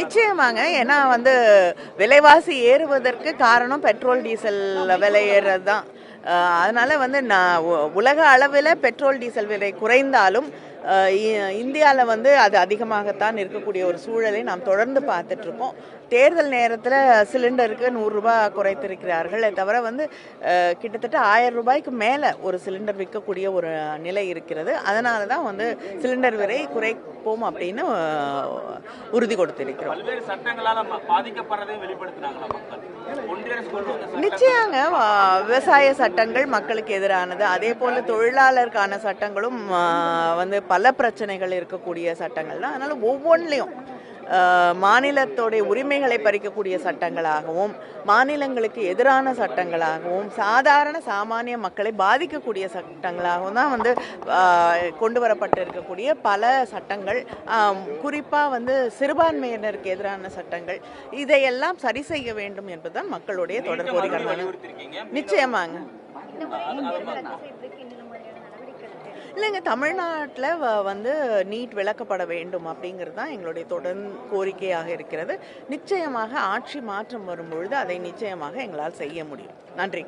நிச்சயமாங்க. ஏன்னா வந்து விலைவாசி ஏறுவதற்கு காரணம் பெட்ரோல் டீசல் விலை ஏறுறது தான் அதனால் அதனால வந்து நான் உலக அளவில் பெட்ரோல் டீசல் விலை குறைந்தாலும் இந்தியாவில் வந்து அது அதிகமாகத்தான் இருக்கக்கூடிய ஒரு சூழலை நாம் தொடர்ந்து பார்த்துட்டு இருக்கோம் தேர்தல் நேரத்தில் சிலிண்டருக்கு நூறுரூபா குறைத்திருக்கிறார்கள் தவிர வந்து கிட்டத்தட்ட ஆயிரம் ரூபாய்க்கு மேலே ஒரு சிலிண்டர் விற்கக்கூடிய ஒரு நிலை இருக்கிறது. அதனால தான் வந்து சிலிண்டர் விலை குறை குறைப்போம் அப்படின்னு உறுதி கொடுத்திருக்கிறோம். நிச்சயங்க விவசாய சட்டங்கள் மக்களுக்கு எதிரானது. அதே போல தொழிலாளருக்கான சட்டங்களும் வந்து பல பிரச்சனைகள் இருக்கக்கூடிய சட்டங்கள் தான் அதனால ஒவ்வொன்றிலையும் மாநிலத்தோடைய உரிமைகளை பறிக்கக்கூடிய சட்டங்களாகவும் மாநிலங்களுக்கு எதிரான சட்டங்களாகவும் சாதாரண சாமானிய மக்களை பாதிக்கக்கூடிய சட்டங்களாகவும் தான் வந்து கொண்டு வரப்பட்டு இருக்கக்கூடிய பல சட்டங்கள் குறிப்பாக வந்து சிறுபான்மையினருக்கு எதிரான சட்டங்கள் இதையெல்லாம் சரி செய்ய வேண்டும் என்பதுதான் மக்களுடைய தொடர் வலியுறுத்திருக்கீங்க. நிச்சயமாங்க. இல்லைங்க தமிழ்நாட்டில் வந்து நீட் விளக்கப்பட வேண்டும் அப்படிங்கிறது தான் எங்களுடைய தொடர் கோரிக்கையாக இருக்கிறது. நிச்சயமாக ஆட்சி மாற்றம் வரும்பொழுது அதை நிச்சயமாக எங்களால் செய்ய முடியும். நன்றி.